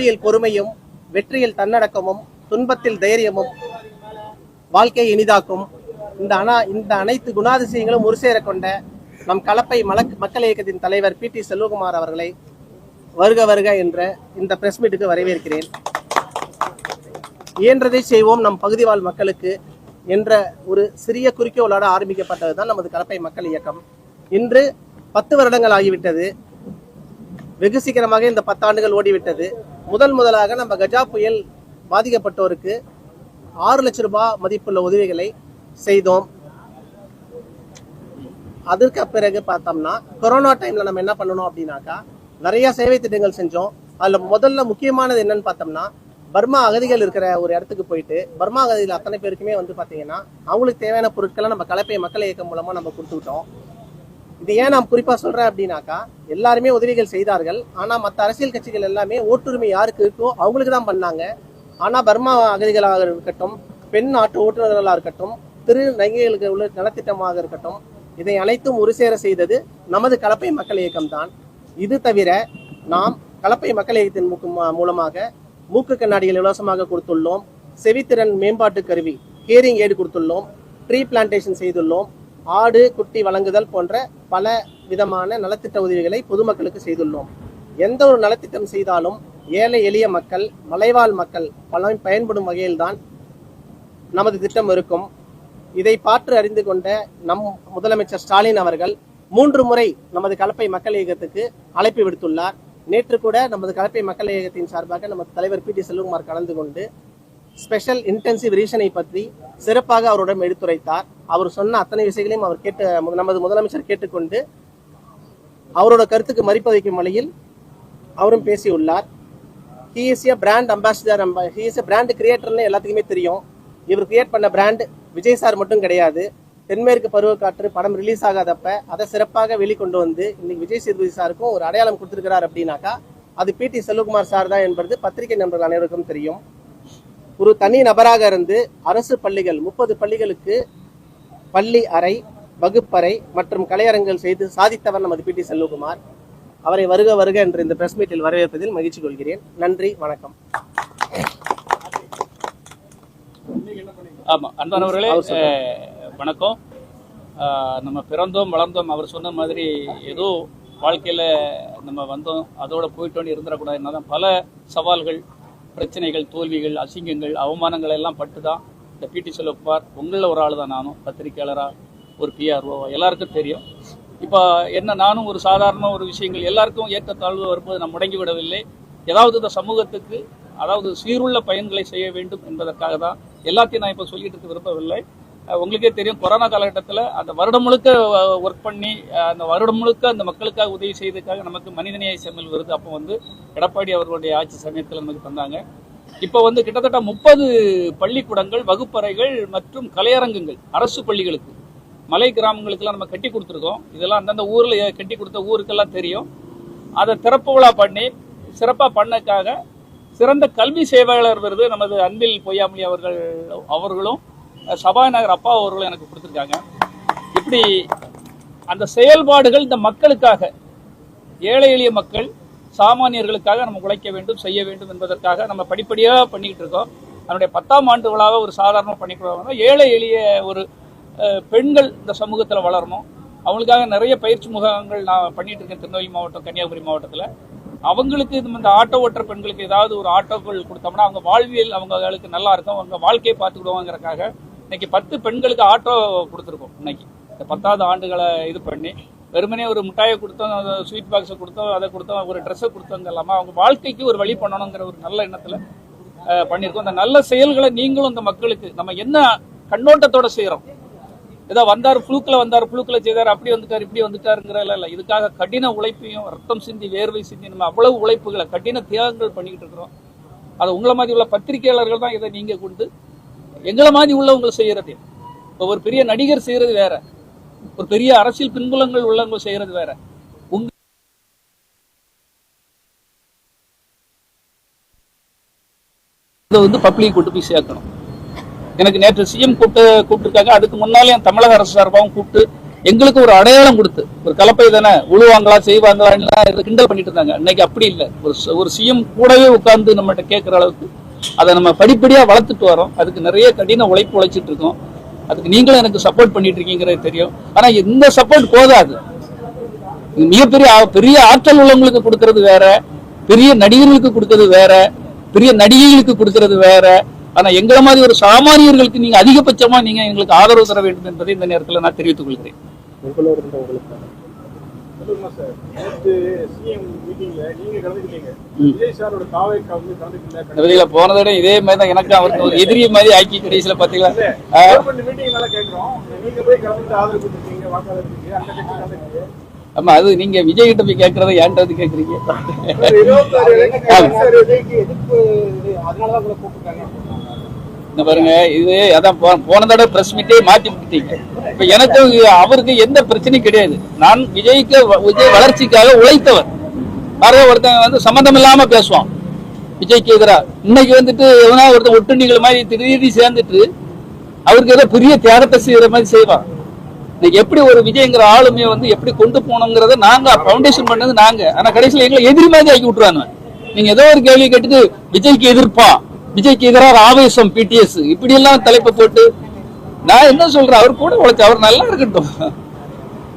தோல்வியில் பொறுமையும் வெற்றியில் தன்னடக்கமும் துன்பத்தில் தைரியமும் வாழ்க்கையை இனிதாக்கும் இந்த அனா இந்த அனைத்து குணாதிசயங்களும் ஒரு சேர கொண்ட நம் கலப்பை மலக் மக்கள் இயக்கத்தின் தலைவர் பி டி செல்வகுமார் அவர்களை வருக வருக என்ற இந்த பிரஸ் மீட்டுக்கு வரவேற்கிறேன். இயன்றதை செய்வோம் நம் பகுதி வாழ் மக்களுக்கு என்ற ஒரு சிறிய குறிக்கோளோடு ஆரம்பிக்கப்பட்டது தான் நமது கலப்பை மக்கள் இயக்கம். இன்று பத்து வருடங்கள் ஆகிவிட்டது. வெகு சீக்கிரமாக இந்த பத்தாண்டுகள் ஓடிவிட்டது. முதல் முதலாக நம்ம கஜா புயல் பாதிக்கப்பட்டோருக்கு ஆறு லட்சம் ரூபாய் மதிப்புள்ள உதவிகளை செய்தோம். அதற்கு பிறகு பார்த்தோம்னா கொரோனா டைம்ல நம்ம என்ன பண்ணணும் அப்படின்னாக்கா நிறைய சேவை திட்டங்கள் செஞ்சோம். அதில் முதல்ல முக்கியமானது என்னன்னு பார்த்தோம்னா பர்மா அகதிகள் இருக்கிற ஒரு இடத்துக்கு போயிட்டு பர்மா அகதிகள் அத்தனை பேருக்குமே வந்து பார்த்தீங்கன்னா அவங்களுக்கு தேவையான பொருட்களை நம்ம கலப்பை மக்கள் இயக்கம் மூலமாக நம்ம கொடுத்துக்கிட்டோம் இது ஏன் நான் குறிப்பாக சொல்கிறேன் அப்படின்னாக்கா எல்லாருமே உதவிகள் செய்தார்கள். ஆனால் மற்ற அரசியல் கட்சிகள் எல்லாமே ஓட்டுரிமை யாருக்கு இருக்கோ அவங்களுக்கு தான் பண்ணாங்க. ஆனால் பர்மா அகதிகளாக இருக்கட்டும் பெண் ஆட்டு ஓட்டுநர்களாக இருக்கட்டும் திரு நங்கைகளுக்கு உள்ள நலத்திட்டமாக இருக்கட்டும் இதை அனைத்தும் ஒரு சேர செய்தது நமது கலப்பை மக்கள் இயக்கம் தான் இது தவிர நாம் கலப்பை மக்கள் இயக்கத்தின் மூலமாக மூக்கு கண்ணாடிகள் இலவசமாக கொடுத்துள்ளோம். செவித்திறன் மேம்பாட்டு கருவி ஹியரிங் ஏடு கொடுத்துள்ளோம். ட்ரீ பிளான்டேஷன் செய்துள்ளோம். ஆடு குட்டி வழங்குதல் போன்ற பல விதமான நலத்திட்ட உதவிகளை பொதுமக்களுக்கு செய்துள்ளோம். எந்த ஒரு நலத்திட்டம் செய்தாலும் ஏழை எளிய மக்கள் மலைவாழ் மக்கள் பல பயன்படும் வகையில்தான் நமது திட்டம் இருக்கும். இதை பார்த்து அறிந்து கொண்ட நம் முதலமைச்சர் ஸ்டாலின் அவர்கள் மூன்று முறை நமது கலப்பை மக்கள் இயக்கத்துக்கு அழைப்பு விடுத்துள்ளார். நேற்று கூட நமது கலப்பை மக்கள் இயக்கத்தின் சார்பாக நமது தலைவர் பி டி செல்வகுமார் கலந்து கொண்டு ஸ்பெஷல் இன்டென்சிவ் ரீஷனை பற்றி சிறப்பாக அவருடன் எடுத்துரைத்தார். அவர் சொன்ன அத்தனை விஷயங்களையும் அவர் கேட்டு நமது முதலமைச்சர் கேட்டுக்கொண்டு அவரோட கருத்துக்கு மதிப்பளிக்கும் வழியில் அவரும் பேசியுள்ளார். He is a brand ambassador he is a brand கிரியேட்டர்னு எல்லாத்துக்குமே தெரியும். இவர் கிரியேட் பண்ண பிராண்ட் விஜய் சார் மட்டும் கிடையாது. தென்மேற்கு பருவக்காற்று படம் ரிலீஸ் ஆகாதப்ப அதை சிறப்பாக வெளிக்கொண்டு வந்து இன்னைக்கு விஜய் சேதுபதி சாருக்கும் ஒரு அடையாளம் கொடுத்துருக்கிறார் அப்படின்னாக்கா அது பி டி செல்வகுமார் சார் தான் என்பது பத்திரிகை நண்பர்கள் அனைவருக்கும் தெரியும். ஒரு தனி நபராக இருந்து அரசு பள்ளிகள் முப்பது பள்ளிகளுக்கு பள்ளி அறை வகுப்பறை மற்றும் கலையரங்குகள் செய்து சாதித்தவர் நமது பி டி செல்வகுமார். அவரை வருக வருக என்று இந்த பிரஸ் மீட்டில் வரவேற்பதில் மகிழ்ச்சி கொள்கிறேன். நன்றி வணக்கம். ஆமா அன்பானவர்களே வணக்கம். நம்ம பிறந்தோம் வளர்ந்தோம் அவர் சொன்ன மாதிரி ஏதோ வாழ்க்கையில நம்ம வந்தோம் அதோட போயிட்டோன்னு இருந்துடக்கூடாது என்னதான் பல சவால்கள் பிரச்சனைகள் தோல்விகள் அசிங்கங்கள் அவமானங்கள் எல்லாம் பட்டு தான் இந்த பிடி செல்வகுமார் உங்களில் ஒரு ஆள் தான் நானும் பத்திரிகையாளராக ஒரு பிஆர்ஓ எல்லாருக்கும் தெரியும். இப்போ என்ன நானும் ஒரு சாதாரண ஒரு விஷயங்கள் எல்லாருக்கும் ஏற்றத்தாழ்வு வரும்போது நான் முடங்கி விடவில்லை ஏதாவது இந்த சமூகத்துக்கு அதாவது சீருள்ள பயன்களை செய்ய வேண்டும் என்பதற்காக தான் எல்லாத்தையும் நான் இப்போ சொல்லிட்டு இருக்க விரும்பவில்லை. உங்களுக்கே தெரியும் கொரோனா காலகட்டத்தில் அந்த வருடம் முழுக்க ஒர்க் பண்ணி அந்த வருடம் முழுக்க அந்த மக்களுக்காக உதவி செய்ததுக்காக நமக்கு மனிதநேய செம்மல் விருது. அப்போ வந்து எடப்பாடி அவர்களுடைய ஆட்சி சமயத்தில் நமக்கு தந்தாங்க. இப்போ வந்து கிட்டத்தட்ட முப்பது பள்ளிக்கூடங்கள் வகுப்பறைகள் மற்றும் கலையரங்குகள் அரசு பள்ளிகளுக்கு. மலை கிராமங்களுக்கெல்லாம் நம்ம கட்டி கொடுத்துருக்கோம். இதெல்லாம் அந்தந்த ஊரில் கட்டி கொடுத்த ஊருக்கெல்லாம் தெரியும். அதை திறப்பு விழா பண்ணி சிறப்பாக பண்ணக்காக சிறந்த கல்வி சேவையாளர் விருது நமது அன்பில் பொய்யாமொழி அவர்கள் அவர்களும் சபாநாயகர் அப்பா அவர்கள் எனக்கு கொடுத்துருக்காங்க. இப்படி அந்த செயல்பாடுகள் இந்த மக்களுக்காக ஏழை எளிய மக்கள் சாமானியர்களுக்காக நம்ம உழைக்க வேண்டும் செய்ய வேண்டும் என்பதற்காக நம்ம படிப்படியாக பண்ணிக்கிட்டு இருக்கோம். அதனுடைய பத்தாம் ஆண்டு விழாவை ஒரு சாதாரணமாக பண்ணிக்கிறோம் ஏழை எளிய ஒரு பெண்கள் இந்த சமூகத்தில் வளரணும். அவங்களுக்காக நிறைய பயிற்சி முகாம்கள் நான் பண்ணிட்டு இருக்கேன் திருநெல்வேலி மாவட்டம் கன்னியாகுமரி மாவட்டத்தில். அவங்களுக்கு இந்த ஆட்டோ ஓட்டுற பெண்களுக்கு ஏதாவது ஒரு ஆட்டோக்கள் கொடுத்தோம்னா அவங்க வாழ்வியல் அவங்களுக்கு நல்லா இருக்கும். அவங்க வாழ்க்கையை பார்த்துக்கிடுவாங்கிறக்காக இன்னைக்கு பத்து பெண்களுக்கு ஆட்டோ கொடுத்துருக்கோம் இன்னைக்கு. இந்த பத்தாவது ஆண்டுகளை இது பண்ணி வெறுமனே ஒரு மிட்டாயை கொடுத்தோம் ஸ்வீட் பாக்ஸை கொடுத்தோம் அதை கொடுத்தோம் ஒரு ட்ரெஸ்ஸை கொடுத்தோங்க இல்லாமல் அவங்க வாழ்க்கைக்கு ஒரு வழி பண்ணணுங்கிற ஒரு நல்ல எண்ணத்தில் பண்ணியிருக்கோம். அந்த நல்ல செயல்களை நீங்களும் இந்த மக்களுக்கு நம்ம என்ன கண்ணோட்டத்தோட செய்கிறோம் ஏதோ வந்தார் புழுக்கில் வந்தார் புழுக்கில் செய்தார் அப்படி வந்துட்டார் இப்படி வந்துட்டாருங்கிற இல்லை. இதுக்காக கடின உழைப்பையும் ரத்தம் சிந்தி வேர்வை சிந்தி நம்ம அவ்வளவு உழைப்புகளை கடின தியாகங்கள் பண்ணிக்கிட்டு இருக்கிறோம். அது உங்களை மாதிரி உள்ள பத்திரிகையாளர்கள் தான் இதை நீங்க கொண்டு எங்களை மாதிரி உள்ளவங்களை செய்யறது. இப்போ ஒரு பெரிய நடிகர் செய்யறது வேற. ஒரு பெரிய அரசியல் பின்புலங்கள் உள்ளவங்க செய்யறது வேற. உங்க இதை வந்து பப்ளிக் கொண்டு போய் சேர்க்கணும். எனக்கு நேற்று சிஎம் கூப்பிட்டு கூப்பிட்டுருக்காங்க. அதுக்கு முன்னாலே என் தமிழக அரசு சார்பாகவும் கூப்பிட்டு எங்களுக்கு ஒரு அடையாளம் கொடுத்து ஒரு கலப்பை தானே உழுவாங்களா செய்வாங்களா கிண்டல் பண்ணிட்டு இருந்தாங்க. இன்னைக்கு அப்படி இல்லை. ஒரு ஒரு சிஎம் கூடவே உட்கார்ந்து நம்மகிட்ட கேட்குற அளவுக்கு அதை நம்ம படிப்படியா வளர்த்துட்டு வரோம். அதுக்கு நிறைய கடின உழைப்பு உழைச்சிட்டு இருக்கோம். அதுக்கு நீங்களும் எனக்கு சப்போர்ட் பண்ணிட்டு இருக்கீங்கிறது தெரியும். ஆனா இந்த சப்போர்ட் போதாது. மிகப்பெரிய பெரிய ஆற்றல் உள்ளவங்களுக்கு கொடுக்கறது வேற. பெரிய நடிகர்களுக்கு கொடுக்கறது வேற. பெரிய நடிகைகளுக்கு கொடுக்கறது வேற. ஆனா எங்களை மாதிரி ஒரு சாமானியர்களுக்கு நீங்க அதிகபட்சமா நீங்க எங்களுக்கு ஆதரவு தர வேண்டும் என்பதை இந்த நேரத்தில் நான் தெரிவித்துக் கொள்கிறேன். போனதோட இதே மாதிரி தான் எனக்கு அவருக்கு ஒரு எதிரி மாதிரி ஆக்கி கடைசியில பாத்தீங்களா? ஆமா அது நீங்க விஜய் கிட்ட போய் கேட்கறத ஏன்ட்ட வந்து கேக்குறீங்க? அதனாலதான் இந்த பாருங்க இது அதான் போன தடவை பிரஸ் மீட்டே மாற்றி விட்டீங்க இப்ப எனக்கு அவருக்கு எந்த பிரச்சனையும் கிடையாது. நான் விஜய்க்கு வ- விஜய் வளர்ச்சிக்காக உழைத்தவர். பாருங்க ஒருத்தன் வந்து சம்மந்தம் இல்லாம பேசுவான். விஜய்க்கு எதிரா. இன்னைக்கு வந்துட்டு எவனா ஒருத்தன் ஒட்டுண்டிகள் மாதிரி திடீர்னு சேர்ந்துட்டு அவருக்கு ஏதோ பெரிய தியாகத்தை செய்யற மாதிரி செய்வான். இன்னைக்கு எப்படி ஒரு விஜய்ங்கிற ஆளுமையை வந்து எப்படி கொண்டு போகணுங்கிறத நாங்க ஃபவுண்டேஷன் பண்ணது நாங்க. ஆனா கடைசியில எங்களை எதிரி மாதிரி ஆக்கி விட்டுருவாங்க நீங்க ஏதோ ஒரு கேள்வி கேட்டுட்டு விஜய்க்கு எதிர்ப்பான். விஜய்க்கு எதிராக ஆவேசம் பிடிஎஸ் இப்படி எல்லாம் தலைப்பை போட்டு நான் என்ன சொல்றேன்? அவர் கூட உழைச்சு அவர் நல்லா இருக்கட்டும்.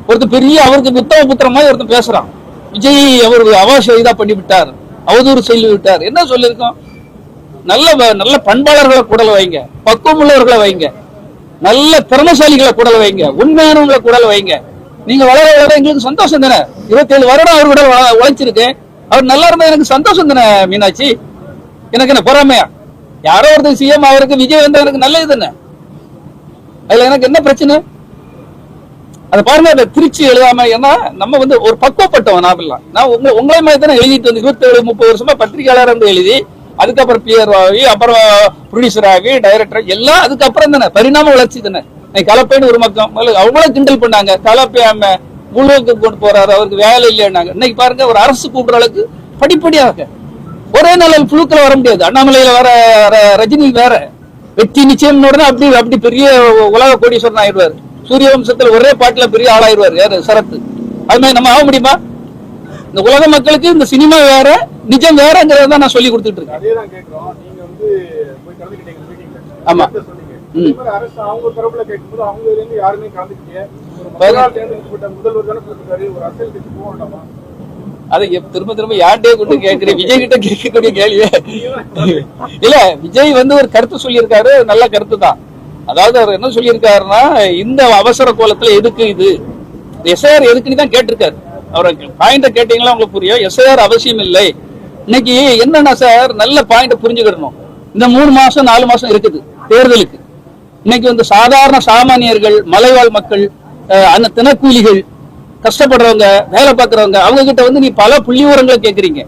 ஒருத்தர் பெரிய அவருக்கு புத்தக புத்திரம் மாதிரி ஒருத்தன் பேசுறான். விஜய் அவர் அவாச இதா பண்ணி விட்டார் அவதூறு சொல்லி விட்டார். என்ன சொல்லியிருக்கோம்? நல்ல நல்ல பண்பாளர்களை குடல வைங்க. பக்குவம் உள்ளவர்களை வைங்க. நல்ல திறமசாலிகளை குடல் வைங்க. உண்மையானவங்களை குடல் வைங்க. நீங்க வளர வளர எங்களுக்கு சந்தோஷம் தானே? இருபத்தேழு வருடம் அவர் கூட உழ- உழைச்சிருக்கேன். அவர் நல்லா இருந்தா எனக்கு சந்தோஷம் தானே மீனாட்சி? எனக்கு என்ன பொறாமையா? யாரோ ஒருத்தர் சிஎம் அவருக்கு விஜய் வந்து எனக்கு நல்லது தானே? அதுல எனக்கு என்ன பிரச்சனை? அதை பாருங்க அந்த திருச்சி எழுதாம ஏன்னா நம்ம வந்து ஒரு பக்குவப்பட்டவன் நாவெல்லாம் நான் உங்க உங்களை மாதிரி தானே எழுதிட்டு வந்து இருபத்தி ஏழு முப்பது வருஷமா பத்திரிகையாளர் வந்து எழுதி அதுக்கப்புறம் பிஆர் ஆகி அப்புறம் ப்ரொடியூசர் ஆகி டைரக்டர் எல்லாம் அதுக்கப்புறம் தானே பரிணாம வளர்ச்சி தானே. இன்னைக்கு கலப்பைன்னு ஒரு மக்கள் முதல்ல கிண்டல் பண்ணாங்க. கலப்பையாம உள்ளூருக்கு கொண்டு போறாரு அவருக்கு வேலை இல்லைன்னாங்க. இன்னைக்கு பாருங்க ஒரு அரசு கூப்பிடுற அளவுக்கு படிப்படியாக ஒரே நாளில் புழுக்கள் வர முடியாது. அண்ணாமலையில வர ரஜினி வேற. வெற்றி நிச்சயம் உடனே அப்படி அப்படி பெரிய உலக கோடீஸ்வரன் ஆயிடுவாரு. சூரிய வம்சத்துல ஒரே பாட்டுல பெரிய ஆளாயிருவாரு யாரு? சரத்து அது மாதிரி நம்ம ஆக முடியுமா? இந்த உலக மக்களுக்கு இந்த சினிமா வேற நிஜம் வேறங்கிறத தான் நான் சொல்லி கொடுத்துட்டு இருக்கேன். ஆமா. அவங்க அதை திரும்ப திரும்ப யார்கிட்டயே கொண்டு கேட்கிறேன் விஜய் கிட்ட கேட்கக்கூடிய கேள்வி இல்ல விஜய் வந்து ஒரு கருத்து சொல்லியிருக்காரு நல்ல கருத்து தான். அதாவது அவர் என்ன சொல்லியிருக்காருன்னா இந்த அவசர கோலத்துல எதுக்கு இது? எஸ்ஐஆர் எதுக்குன்னு தான் கேட்டிருக்காரு. அவர் பாயிண்ட கேட்டீங்களா உங்களுக்கு புரியும்? எஸ்ஐஆர் அவசியம் இல்லை. இன்னைக்கு என்னன்னா சார் நல்ல பாயிண்ட புரிஞ்சுக்கிடணும். இந்த மூணு மாசம் நாலு மாசம் இருக்குது தேர்தலுக்கு. இன்னைக்கு வந்து சாதாரண சாமானியர்கள் மலைவாழ் மக்கள் அஹ், அந்த தினக்கூலிகள் கஷ்டப்படுறவங்க வேலை பார்க்கறவங்க அவங்க கிட்ட வந்து நீ பல புள்ளி விவரங்களை கேக்குறீங்க.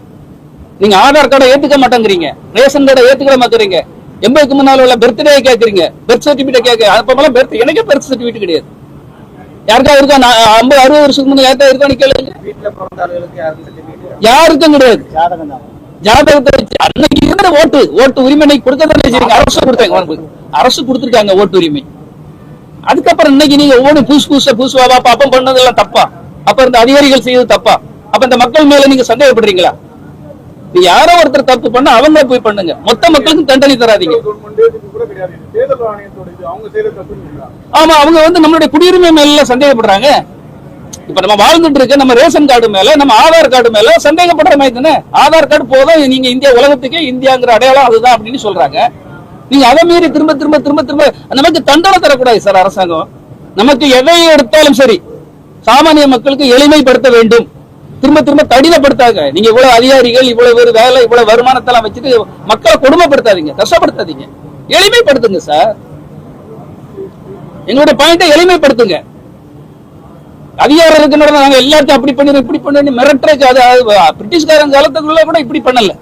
நீங்க ஆதார் கார்டை ஏத்துக்க மாட்டேங்கிறீங்க. ரேஷன் கார்டை ஏத்துக்க மாட்டேங்கிறீங்க. எண்பதுக்கு முன்னால உள்ள பர்த்டே கேக்குறீங்க. பர்த் சர்டிபிகேட் கேட்க அப்பமெல்லாம் பர்த் எனக்கே பர்த் சர்டிபிகேட் கிடையாது. யாருக்கா இருக்கா? ஐம்பது அறுபது வருஷத்துக்கு முன்னாடி யார்ட்டா இருக்கான்னு கேளுங்க. யாருக்கும் கிடையாது. ஜாதகத்தை வச்சு அன்னைக்கு இருந்த ஓட்டு ஓட்டு உரிமை இன்னைக்கு கொடுக்க தானே செய்யுங்க அரசு கொடுத்தாங்க. அரசு கொடுத்துருக்காங்க ஓட்டு உரிமை. அதுக்கப்புறம் இன்னைக்கு நீங்க ஒவ்வொரு புதுசு புதுசா புதுசு வாபா பாப்பம் பண்ணதெல்லாம் தப்பா. அப்ப இந்த அதிகாரிகள் செய்யறது தப்பா? அப்ப இந்த மக்கள் மேல நீங்க சந்தேகப்படுறீங்களா? நீ யாரோ ஒருத்தர் தப்பு பண்ண அவங்க போய் பண்ணுங்க. மொத்த மக்களுக்கும் தண்டனை தராதீங்க. ஆமா அவங்க வந்து நம்மளுடைய குடியுரிமை மேல சந்தேகப்படுறாங்க. இப்ப நம்ம வாழ்ந்துட்டு இருக்க நம்ம ரேஷன் கார்டு மேல நம்ம ஆதார் கார்டு மேல சந்தேகப்படுற மாதிரி தானே? ஆதார் கார்டு போதும் நீங்க இந்தியா உலகத்துக்கே இந்தியாங்கிற அடையாளம் அதுதான் அப்படின்னு சொல்றாங்க. நீங்க அதை மீறி திரும்ப திரும்ப திரும்ப திரும்ப நமக்கு தண்டனை தரக்கூடாது சார் அரசாங்கம். நமக்கு எதை எடுத்தாலும் சரி. சாமானிய மக்களுக்கு எளிமைப்படுத்த வேண்டும். திரும்ப திரும்ப கடினப்படுத்தாங்க நீங்க இவ்வளவு அதிகாரிகள் இவ்வளவு பேர் வேலை இவ்வளவு வருமானத்தெல்லாம் வச்சுட்டு மக்களை கொடுமைப்படுத்தாதீங்க. கஷ்டப்படுத்தாதீங்க. எளிமைப்படுத்துங்க சார். எங்களுடைய பாயிண்டை எளிமைப்படுத்துங்க. அதிகாரம் இருக்கிற நாங்க எல்லாத்தையும் அப்படி பண்ணி இப்படி பண்ணி மிரட்டுறதுக்கு அது பிரிட்டிஷ்காரன் காலத்துக்குள்ள கூட இப்படி பண்ணல.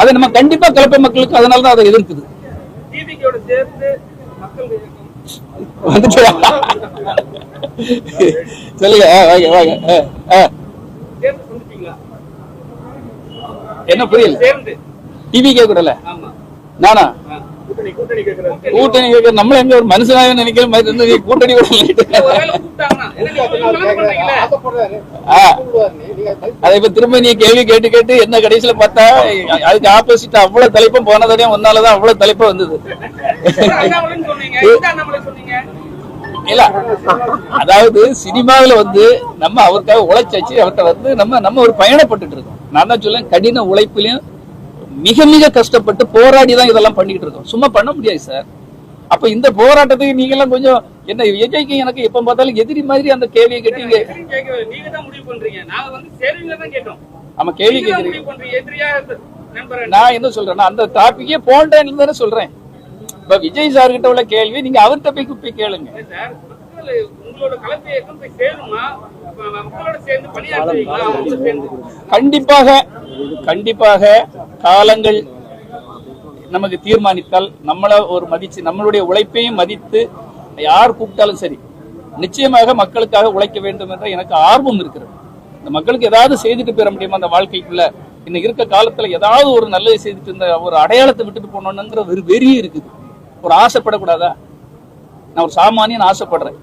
அதை நம்ம கண்டிப்பா கலப்பை மக்களுக்கு அதனால தான் அதை எதிர்க்குது. வந்துச்சு சொல்லுங்க வாங்க வாங்க என்ன புரியல சேர்ந்து டிவி கேட்கல ஆமா நானா கூட்டணி கூட்டணி கேட்கிறாரு கூட்டணி கேட்க நம்மள எங்க ஒரு மனுஷனாக நினைக்கிற மாதிரி இருந்து கூட்டணி அதை இப்ப திரும்ப நீ கேள்வி கேட்டு கேட்டு என்ன கடைசியில பார்த்தா அதுக்கு ஆப்போசிட் அவ்வளவு தலைப்பும் போனதே ஒன்னாலதான் அவ்வளவு தலைப்பு வந்தது இல்ல. அதாவது சினிமாவுல வந்து நம்ம அவருக்காக உழைச்சாச்சு அவர்கிட்ட வந்து நம்ம நம்ம ஒரு பயணப்பட்டுட்டு இருக்கோம். நான் தான் சொல்லேன் கடின உழைப்புலயும் மிக மிக கஷ்டப்பட்டு போராடி தான் இதெல்லாம் பண்ணிக்கிட்டு இருக்கோம். சும்மா பண்ண முடியாது சார். அப்ப இந்த போராட்டத்துக்கு நீங்க எல்லாம் கொஞ்சம் என்ன விஜய்க்கு எனக்கு எப்ப பார்த்தாலும் எதிரி மாதிரி அந்த கேள்வியை கேட்டீங்க. நம்ம கேள்வி கேட்கறீங்க. நான் என்ன சொல்றேன்னா அந்த டாபிக்கே போன்றேன்னு தானே சொல்றேன். இப்ப விஜய் சார் கிட்ட உள்ள கேள்வி நீங்க அவர்கிட்ட போய் போய் கேளுங்க கண்டிப்பாக கண்டிப்பாக காலங்கள் நமக்கு தீர்மானித்தால் நம்மள ஒரு மதிச்சு நம்மளுடைய உழைப்பையும் மதித்து யார் கூப்பிட்டாலும் சரி நிச்சயமாக மக்களுக்காக உழைக்க வேண்டும் என்ற எனக்கு ஆர்வம் இருக்கிறது. இந்த மக்களுக்கு ஏதாவது செய்துட்டு போயிட முடியுமா அந்த வாழ்க்கைக்குள்ள? இன்னைக்கு இருக்க காலத்துல ஏதாவது ஒரு நல்லது செய்துட்டு இந்த ஒரு அடையாளத்தை விட்டுட்டு போனோம்ங்கிற ஒரு வெறி இருக்குது. ஒரு ஆசைப்படக்கூடாதா? நான் ஒரு சாமானியன் ஆசைப்படுறேன்.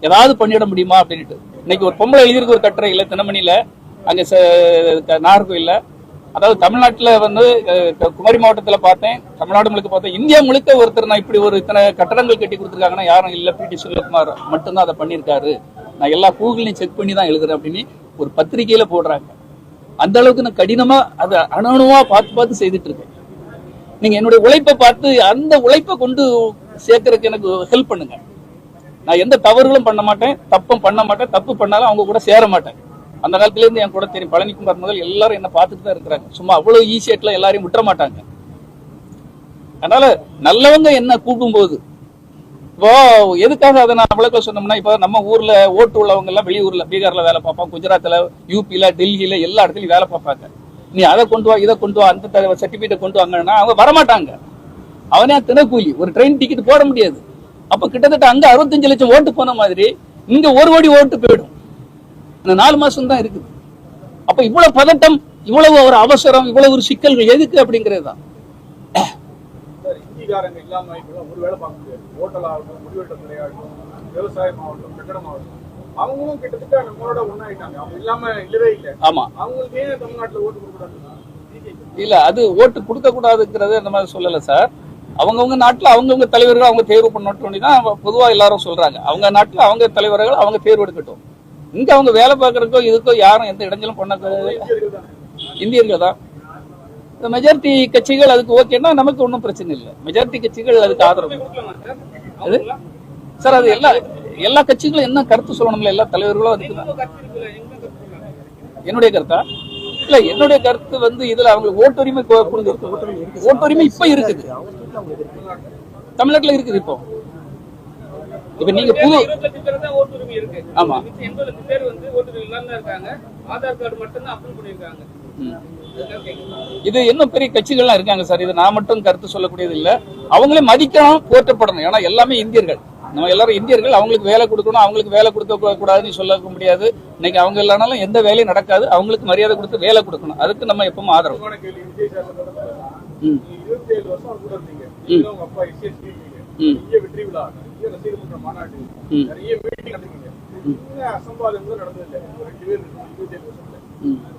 ஏதாவது பண்ணிட முடியுமா அப்படின்ட்டு இன்னைக்கு ஒரு பொம்பளை எழுதியிருக்கு ஒரு கட்டுரை இல்லை தினமணியில. அங்க ச- அதாவது தமிழ்நாட்டுல வந்து குமரி மாவட்டத்துல பார்த்தேன் தமிழ்நாடு முழுக்க பார்த்தேன். இந்தியா முழுக்க ஒருத்தர் நான் இப்படி ஒரு இத்தனை கட்டடங்கள் கட்டி கொடுத்துருக்காங்கன்னா யாரும் இல்ல. பி. டி. சுனில்குமார் மட்டும்தான் அதை பண்ணியிருக்காரு. நான் எல்லா கூகுளையும் செக் பண்ணி தான் எழுதுறேன் அப்படின்னு ஒரு பத்திரிகையில போடுறாங்க. அந்த அளவுக்கு நான் கடினமா அதை அணுவாக பார்த்து பார்த்து செய்துட்டு இருக்கேன். நீங்க என்னுடைய உழைப்பை பார்த்து அந்த உழைப்பை கொண்டு சேர்க்கறதுக்கு எனக்கு ஹெல்ப் பண்ணுங்க. நான் எந்த தவறுகளும் பண்ண மாட்டேன் தப்பும் பண்ண மாட்டேன் தப்பு பண்ணாலும் அவங்க கூட சேர மாட்டேன். அந்த காலத்துல இருந்து என் கூட தெரியும் பழனிக்குமார் முதல் எல்லாரும் என்ன பார்த்துட்டு தான் இருக்கிறாங்க. சும்மா அவ்வளவு ஈஸியட்ல எல்லாரையும் விட்டுற மாட்டாங்க. அதனால நல்லவங்க என்ன கூப்பிடும்போது இப்போ எதுக்காக அதை நான் விளக்க சொன்னோம்னா இப்போ நம்ம ஊர்ல ஓட்டு உள்ளவங்க எல்லாம் வெளியூர்ல பீகார்ல வேலை பார்ப்பாங்க குஜராத்ல யூபியில டெல்லியில எல்லா இடத்துலயும் வேலை பார்ப்பாங்க. நீ அதை கொண்டு வா இதை கொண்டு வா அந்த சர்டிபிகேட் கொண்டு வாங்கன்னா அவங்க வரமாட்டாங்க. அவனே தினக்கூலி ஒரு ட்ரெயின் டிக்கெட் போட முடியாது. அப்போ கிட்டத்தட்ட அங்கே அறுபத்தஞ்சு லட்சம் ஓட்டு போன மாதிரி இங்கே ஒரு கோடி ஓட்டு போயிடும். இந்த நாலு மாதம் தான் இருக்குது. அப்போ இவ்வளோ பதட்டம் இவ்வளவு ஒரு அவசரம் இவ்வளவு ஒரு சிக்கல்கள் எதுக்கு அப்படிங்கிறது தான். இல்லாம இப்ப பார்க்க முடியாது. ஹோட்டல் ஆகட்டும் முடிவெட்ட துறையாகட்டும் விவசாயம் ஆகட்டும் கட்டடம் ஆகட்டும் அவங்களும் கிட்டத்தட்ட நம்மளோட ஒண்ணாயிட்டாங்க. அவங்க இல்லாம இல்லவே இல்லை. ஆமா. அவங்களுக்கு ஏன் தமிழ்நாட்டுல ஓட்டு கொடுக்கூடாது இல்ல அது ஓட்டு கொடுக்க கூடாதுங்கிறது அந்த மாதிரி சொல்லல சார் அவங்கவங்க நாட்டுல அவங்கவங்க தலைவர்கள் அவங்க தேர்வு பண்ணட்டும் தான் பொதுவா எல்லாரும் சொல்றாங்க. அவங்க நாட்டுல அவங்க தலைவர்கள் அவங்க தேர்வு எடுக்கட்டும். இங்க அவங்க வேலை பார்க்கறதுக்கோ இதுக்கோ யாரும் எந்த இடைஞ்சலும் பண்ண இந்தியர்கள் தானே. இந்த மெஜாரிட்டி கட்சிகள் அதுக்கு ஓகேன்னா நமக்கு ஒன்றும் பிரச்சனை இல்லை. மெஜாரிட்டி கட்சிகள் அதுக்கு ஆதரவு. சார் அது? அது எல்லா கட்சிகளும் என்ன கருத்து சொல்லணும்ல? எல்லா தலைவர்களும் அதுக்கு என்னுடைய கருத்தா? இல்ல என்னுடைய கருத்து வந்து இதுல அவங்களுக்கு ஓட்டுரிமை கொ- கொடுங்க. ஓட்டுரிமை இப்ப இருக்குது. தமிழ்நாட்டுல இருக்குது இப்போ. இப்ப நீங்க புது ஆமா. இது இன்னும் பெரிய கட்சிகள்லாம் இருக்காங்க சார்? இது நான் மட்டும் கருத்து சொல்லக்கூடியது இல்ல. அவங்களே மதிக்கணும் போற்றப்படணும் ஏன்னா எல்லாமே இந்தியர்கள். நம்ம எல்லாரும் இந்தியர்கள் அவங்களுக்கு வேலை கொடுக்கணும் அவங்களுக்கு வேலை கொடுக்க கூடாதுன்னு சொல்ல முடியாது. இன்னைக்கு அவங்க இல்லைனாலும் எந்த வேலையும் நடக்காது. அவங்களுக்கு மரியாதை கொடுத்து வேலை கொடுக்கணும். அதுக்கு நம்ம எப்பவும் ஆதரவு.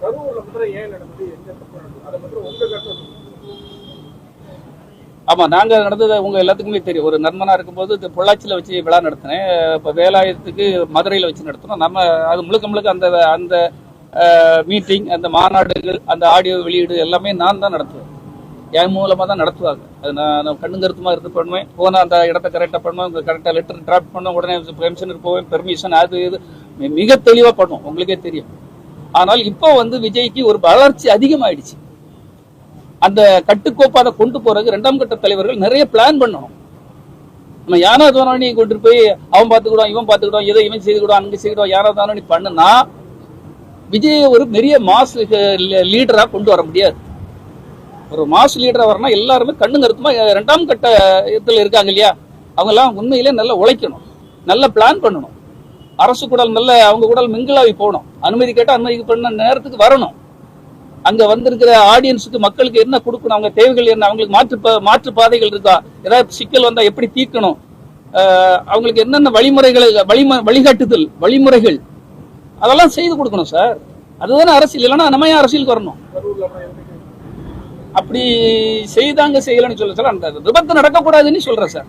கரூர்ல மாத்திரம் ஏன் நடந்தது? எந்த தப்பு நடந்தது? அதை மாத்திரம் உங்க கருத்து. ஆமா நாங்க நடந்தது உங்க எல்லாத்துக்குமே தெரியும். ஒரு நண்பனா இருக்கும்போது இது பொள்ளாச்சியில வச்சு விழா நடத்தினேன். இப்ப வேலாயத்துக்கு மதுரையில வச்சு நடத்தினோம். நம்ம அது முழுக்க முழுக்க அந்த அந்த மீட்டிங் அந்த மாநாடுகள் அந்த ஆடியோ வெளியீடு எல்லாமே நான் தான் நடத்துவேன். என் மூலமா தான் நடத்துவாங்க. அது நான் நான் கண்ணு கருத்துமா இருந்து பண்ணுவேன். போனால் அந்த இடத்த கரெக்டா பண்ணுவேன். கரெக்டா லெட்டர் டிராப் பண்ணுவேன் உடனே பெர்மிஷன் போவேன். பெர்மிஷன் அது இது. மிக தெளிவா பண்ணுவோம். உங்களுக்கே தெரியும். ஆனால் இப்போ வந்து விஜய்க்கு ஒரு வளர்ச்சி அதிகமாயிடுச்சு. அந்த கட்டுக்கோப்பை அதை கொண்டு போறதுக்கு ரெண்டாம் கட்ட தலைவர்கள் நிறைய பிளான் பண்ணணும். நம்ம யாரா தானோ கொண்டு போய் அவன் பார்த்துக்கிடும் இவன் பார்த்துக்கிடும் இதை இவன் செய்துக்கிடும் அங்கே செய்துக்கிடும் யாரா தானோ நீ பண்ணுனா விஜய் ஒரு பெரிய மாஸ் லீடரா கொண்டு வர முடியாது. ஒரு மாஸ் லீடரா வரனா எல்லாருமே கண்ணு கருத்துமா ரெண்டாம் கட்ட இதுல இருக்காங்க இல்லையா? அவங்க எல்லாம் உண்மையிலே நல்லா உழைக்கணும் நல்ல பிளான் பண்ணணும். அரசு கூட நல்ல அவங்க கூட மிங்கிளாவி போகணும். அனுமதி கேட்டால் அனுமதி பண்ண நேரத்துக்கு வரணும். அங்க வந்திருக்கிற ஆடியன்ஸுக்கு மக்களுக்கு என்ன கொடுக்கணும்? அவங்க தேவைகள் என்ன? அவங்களுக்கு மாற்று மாற்று பாதைகள் இருக்கா? ஏதாவது சிக்கல் வந்தா எப்படி தீர்க்கணும்? அவங்களுக்கு என்னென்ன வழிமுறைகள் வழிம வழிகாட்டுதல் வழிமுறைகள் அதெல்லாம் செய்து கொடுக்கணும் சார். அதுதானே அரசியல். இல்லைன்னா நம்ம ஏன் அரசியலுக்கு வரணும். அப்படி செய்தாங்க செய்யலன்னு சொல்ல சார் அந்த விபத்து நடக்கக்கூடாதுன்னு சொல்றேன் சார்.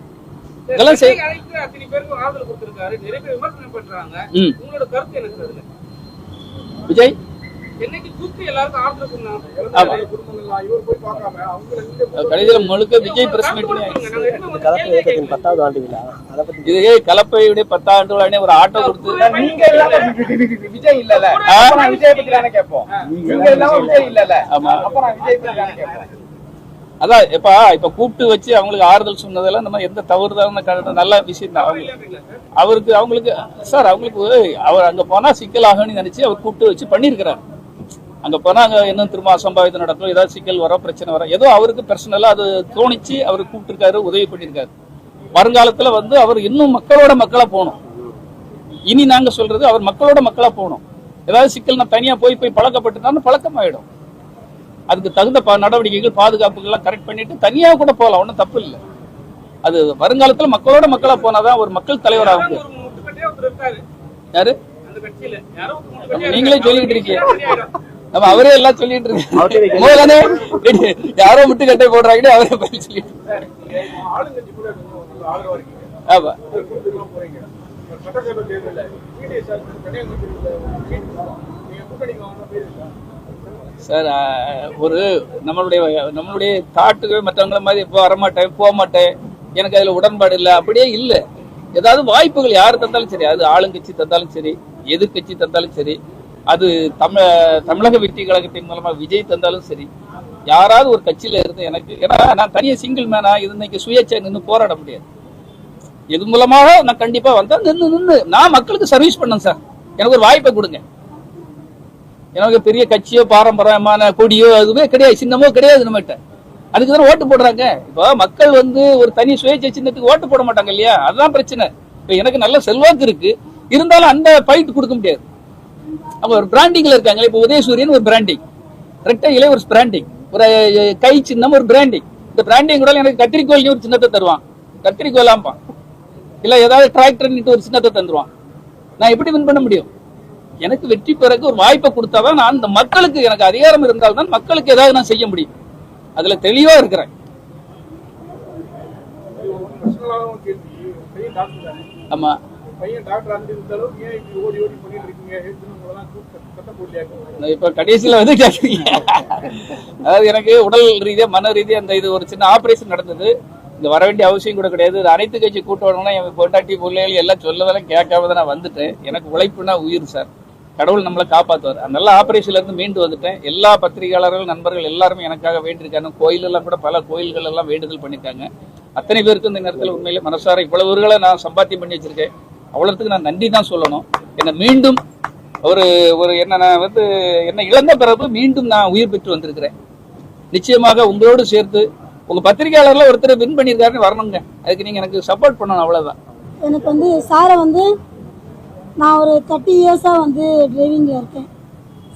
இதெல்லாம் செய்-? விஜய்? கடைசியில முழுக்க விஜய் பிரஸ் மீட்டிங். பத்தாவது ஆண்டு விழா இது கலப்பையுடைய பத்தாண்டு விழானே ஒரு ஆட்டோ கொடுத்து. நீங்க இல்லாம வி- வி- வி- வி- விஜய் இல்லல ஆ? அப்ப நான் விஜய் பத்தி தானே கேட்போம். நீங்க இல்லாம விஜய் இல்லல ஆமா. அப்ப நான் விஜய் பத்தி தானே கேட்போம். அதான் இப்ப இப்ப கூப்பிட்டு வச்சு அவங்களுக்கு ஆறுதல் சொன்னதெல்லாம் நம்ம எந்த தவறுதான நல்ல விஷயம் தான்? அவருக்கு அவங்களுக்கு சார் அவங்களுக்கு அவர் அங்க போனா சிக்கல் ஆகும்னு நினைச்சு அவர் கூப்பிட்டு வச்சு பண்ணியிருக்கிறார். அங்க போனா அங்க இன்னும் திரும்ப அசம்பாவிதம் நடக்கும். ஏதாவது சிக்கல் வர பிரச்சனை வர ஏதோ அவருக்கு பர்சனலா அது தோணிச்சு அவர் கூப்பிட்டுருக்காரு உதவி பண்ணியிருக்காரு. வருங்காலத்துல வந்து அவர் இன்னும் மக்களோட மக்களா போகணும். இனி நாங்க சொல்றது அவர் மக்களோட மக்களா போகணும். ஏதாவது சிக்கல் நான் தனியா போய் போய் பழக்கப்பட்டுட்டான்னு பழக்கமாயிடும். அதுக்கு தகுந்த நடவடிக்கைகள் பாதுகாப்புகள்லாம் கரெக்ட் பண்ணிட்டு தனியா கூட போகலாம். ஒன்றும் தப்பு இல்லை. அது வருங்காலத்துல மக்களோட மக்களா போனாதான் ஒரு மக்கள் தலைவர் ஆக முடியும். ஒரு முட்டுக்கட்டையா ஒருத்தர் இருக்காரு. யாரு? நீங்களே. சொல்லிட்டு இருக்கீங்க. நம்ம அவரே எல்லாம் சொல்லிட்டு இருக்கோம் முதலானே யாரோ முட்டு கட்டை போடுறாங்கன்னு அவரே பதில் சொல்லிட்டு ஆமா. சார் ஒரு நம்மளுடைய நம்மளுடைய தாட்டுகள் மற்றவங்கள மாதிரி இப்போ வரமாட்டேன் போக மாட்டேன் எனக்கு அதுல உடன்பாடு இல்லை. அப்படியே இல்லை. ஏதாவது வாய்ப்புகள் யார் தந்தாலும் சரி. அது ஆளுங்கட்சி தந்தாலும் சரி எதிர்க்கட்சி தந்தாலும் சரி. அது தமிழ தமிழக வெற்றி கழகத்தின் மூலமா விஜய் தந்தாலும் சரி யாராவது ஒரு கட்சியில இருந்து எனக்கு ஏன்னா நான் தனியா சிங்கிள் மேனா இது இன்னைக்கு சுயேட்சை நின்று போராட முடியாது. இது மூலமாக நான் கண்டிப்பா வந்தா நின்று நின்று நான் மக்களுக்கு சர்வீஸ் பண்ணேன் சார். எனக்கு ஒரு வாய்ப்பை கொடுங்க. எனக்கு பெரிய கட்சியோ பாரம்பரியமான கொடியோ அதுவே கிடையாது சின்னமோ கிடையாது நம்மகிட்ட. அதுக்கு தானே ஓட்டு போடுறாங்க. இப்போ மக்கள் வந்து ஒரு தனி சுயேட்சை சின்னத்துக்கு ஓட்டு போட மாட்டாங்க இல்லையா? அதுதான் பிரச்சனை. இப்போ எனக்கு நல்ல செல்வாக்கு இருக்கு. இருந்தாலும் அந்த ஃபைட் கொடுக்க முடியாது. அவங்க ஒரு பிராண்டிங்ல இருக்காங்க இப்போ உதயசூரியன் ஒரு பிராண்டிங் ரெட்டை இலை ஒரு பிராண்டிங் ஒரு கை சின்னம் ஒரு பிராண்டிங் இந்த பிராண்டிங் கூட எனக்கு கத்திரிக்கோல் ஒரு சின்னத்தை தருவான். கத்திரிக்கோலாம்பான் இல்ல ஏதாவது டிராக்டர் ஒரு சின்னத்தை தந்துருவான். நான் எப்படி வின் பண்ண முடியும்? எனக்கு வெற்றி பெறக்கு ஒரு வாய்ப்பை கொடுத்தாதான் நான் இந்த மக்களுக்கு எனக்கு அதிகாரம் இருந்தால்தான் மக்களுக்கு ஏதாவது நான் செய்ய முடியும். அதுல தெளிவா இருக்கிறேன். ஆமா. பையன் டாக்டர் ஏன் இப்படி ஓடி ஓடி பண்ணிட்டு இருக்கீங்க? இப்ப கடைசியில வந்து கேட்குறீங்க அதாவது எனக்கு உடல் ரீதியா மன ரீதியா அந்த இது ஒரு சின்ன ஆபரேஷன் நடந்தது. இந்த வர வேண்டிய அவசியம் கூட கிடையாது. இது அனைத்து கட்சி கூட்டம்னா என் பொண்டாட்டி பிள்ளைகள் எல்லாம் சொல்லதெல்லாம் கேட்காம தான் நான் வந்துட்டேன். எனக்கு உழைப்புனா உயிர் சார். கடவுள் நம்மளை காப்பாத்துவார். நல்ல ஆபரேஷன்ல இருந்து மீண்டு வந்துட்டேன். எல்லா பத்திரிகையாளர்கள் நண்பர்கள் எல்லாருமே எனக்காக வேண்டியிருக்காங்க. கோயில் எல்லாம் கூட பல கோயில்கள் எல்லாம் வேண்டுதல் பண்ணியிருக்காங்க. அத்தனை பேருக்கு இந்த நேரத்தில் உண்மையிலே மனசார இவ்வளவு ஊர்களை நான் சம்பாத்தியம் பண்ணி வச்சிருக்கேன். அவ்வளோத்துக்கு நான் நன்றி தான் சொல்லணும். என்னை மீண்டும் ஒரு ஒரு என்ன நான் வந்து என்ன இழந்த பிறகு மீண்டும் நான் உயிர் பெற்று வந்திருக்கிறேன். நிச்சயமாக உங்களோடு சேர்த்து உங்கள் பத்திரிகையாளர்ல ஒருத்தர் வின் பண்ணியிருக்காருன்னு வரணுங்க. அதுக்கு நீங்கள் எனக்கு சப்போர்ட் பண்ணணும் அவ்வளோதான் எனக்கு வந்து சாரை வந்து நான் ஒரு தேர்ட்டி இயர்ஸாக வந்து டிரைவிங்கில் இருக்கேன்.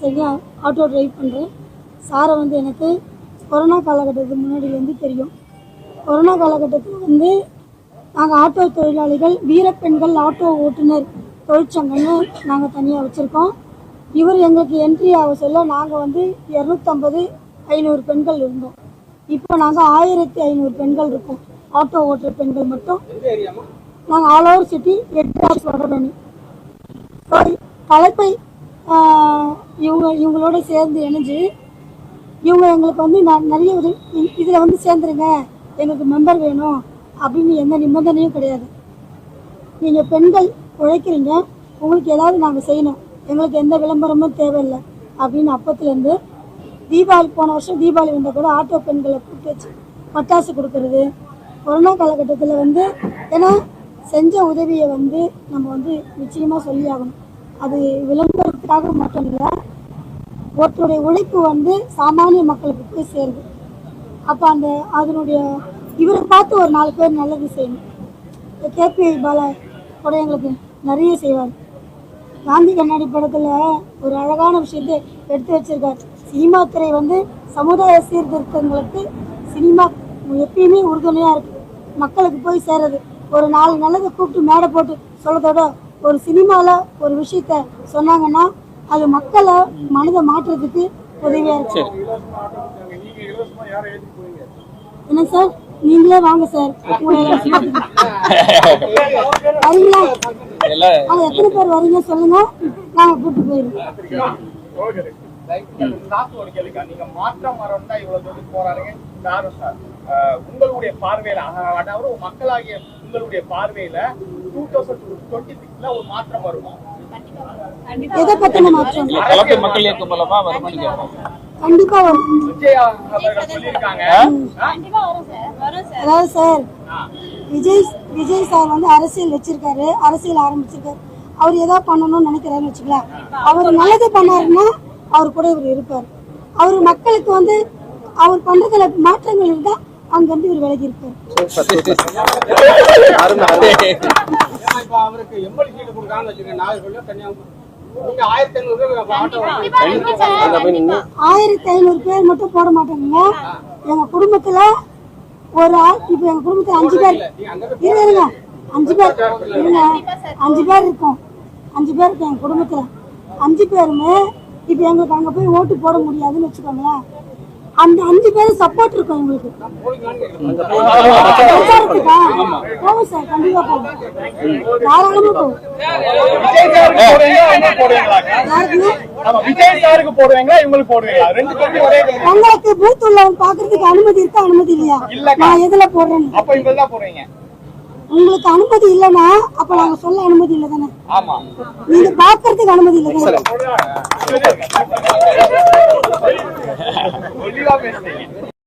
சரியா ஆட்டோ டிரைவ் பண்ணுறேன் சாரை வந்து எனக்கு கொரோனா காலகட்டத்துக்கு முன்னாடிலேருந்து தெரியும். கொரோனா காலகட்டத்தில் வந்து நாங்கள் ஆட்டோ தொழிலாளிகள் வீரப்பெண்கள் ஆட்டோ ஓட்டுநர் தொழிற்சங்கம்னு நாங்கள் தனியாக வச்சுருக்கோம். இவர் எங்களுக்கு என்ட்ரி ஆக சொல்ல நாங்கள் வந்து இரநூத்தம்பது ஐநூறு பெண்கள் இருந்தோம். இப்போ நாங்கள் ஆயிரத்தி ஐநூறு பெண்கள் இருக்கோம். ஆட்டோ ஓட்டுற பெண்கள் மட்டும். நாங்கள் ஆல் ஓவர் சிட்டி எட்டு வடபழனி சாரி கலப்பை இவங்க இவங்களோட சேர்ந்து இணைஞ்சு இவங்க எங்களுக்கு வந்து நான் நிறைய உதவி இதில் வந்து சேர்ந்துருங்க. எங்களுக்கு மெம்பர் வேணும். அப்படின்னு எந்த நிபந்தனையும் கிடையாது. நீங்கள் பெண்கள் உழைக்கிறீங்க உங்களுக்கு ஏதாவது நாங்கள் செய்யணும். எங்களுக்கு எந்த விளம்பரமும் தேவையில்லை அப்படின்னு அப்பத்துலேருந்து தீபாவளி போன வருஷம் தீபாவளி வந்தால் கூட ஆட்டோ பெண்களை கூப்பிட்டு வச்சு பட்டாசு கொடுக்கறது. கொரோனா காலகட்டத்தில் வந்து ஏன்னா செஞ்ச உதவியை வந்து நம்ம வந்து நிச்சயமாக சொல்லி ஆகணும். அது விளம்பரத்துக்காக மட்டும் இல்லை ஒருத்தருடைய உழைப்பு வந்து சாமானிய மக்களுக்கு போய் சேருது. அப்போ அந்த அதனுடைய இவரை பார்த்து ஒரு நாலு பேர் நல்லது செய்யணும். இந்த கேபி பாலா கூட எங்களுக்கு நிறைய செய்வார். காந்தி கண்ணாடி படத்தில் ஒரு அழகான விஷயத்தை எடுத்து வச்சிருக்கார். சினிமா துறை வந்து சமுதாய சீர்திருத்தங்களுக்கு சினிமா எப்பயுமே உறுதுணையா இருக்கு. மக்களுக்கு போய் சேருது. ஒரு நாலு நல்லதை கூப்பிட்டு மேடை போட்டு சொல்றதோட ஒரு சினிமால ஒரு விஷயத்த சொன்னாங்கன்னா அது மக்களை மனதை மாற்றுறதுக்கு உதவியா இருக்கு. என்ன சார்? நீங்களே வாங்க சார். வரீங்களா? எத்தனை பேர் வரீங்க சொல்லுங்க. நாங்க ஒரு கேள்விக்கா நீங்க மாற்றம் தான் இவ்வளவு தூரம் போறாருங்க நானும் சார் உங்களுடைய பார்வையில அதாவது மக்களாகிய உங்களுடைய பார்வையில டூ தௌசண்ட் டுவெண்ட்டி சிக்ஸ்ல ஒரு மாற்றம். வருமா கலப்பு மக்கள் இயக்கம் மூலமா வருமானு கேட்போம் கண்டிப்பா வரும். விஜய் அவர்கள் சொல்லியிருக்காங்க. அதாவது சார் விஜய் விஜய் சார் வந்து அரசியல் வச்சிருக்காரு அரசியல் ஆரம்பிச்சிருக்காரு. அவர் ஏதோ பண்ணணும்னு நினைக்கிறாருன்னு வச்சுக்கலாம் அவர் நல்லது பண்ணாருன்னா அவர் கூட இவர் இருப்பார். அவர் மக்களுக்கு வந்து அவர் பண்றதுல மாற்றங்கள் இருந்தா அங்கிருந்து இவர் விலகி இருப்பார். ஆயிரத்தி ஐநூறு பேர் மட்டும் போட மாட்டாங்க. எங்க குடும்பத்துல ஒரு ஆள் இப்ப எங்க குடும்பத்துல அஞ்சு பேர். இருங்க இருங்க. அஞ்சு பேர். இருங்க. அஞ்சு பேர் இருக்கோம். அஞ்சு பேர் இருக்கோம் எங்க குடும்பத்துல. அஞ்சு பேருமே இப்ப எங்களுக்கு அங்க போய் ஓட்டு போட முடியாதுன்னு வச்சுக்கோங்களேன். அந்த அஞ்சு பேரும் சப்போர்ட் இருக்கும் எங்களுக்கு பிரச்சாரத்துக்கா? போவோம் சார் கண்டிப்பா போவோம் தாராளமா போவோம். உங்களுக்கு பூத் உள்ளவங்க பாக்குறதுக்கு அனுமதி இருக்கா அனுமதி இல்லையா. நான் எதுல போடுறேன்னு அப்ப இவங்க தான் போடுவீங்க உங்களுக்கு அனுமதி இல்லைன்னா அப்ப நாங்க சொல்ல அனுமதி இல்லை தானே ஆமா. நீங்க பாக்குறதுக்கு அனுமதி இல்லை தானே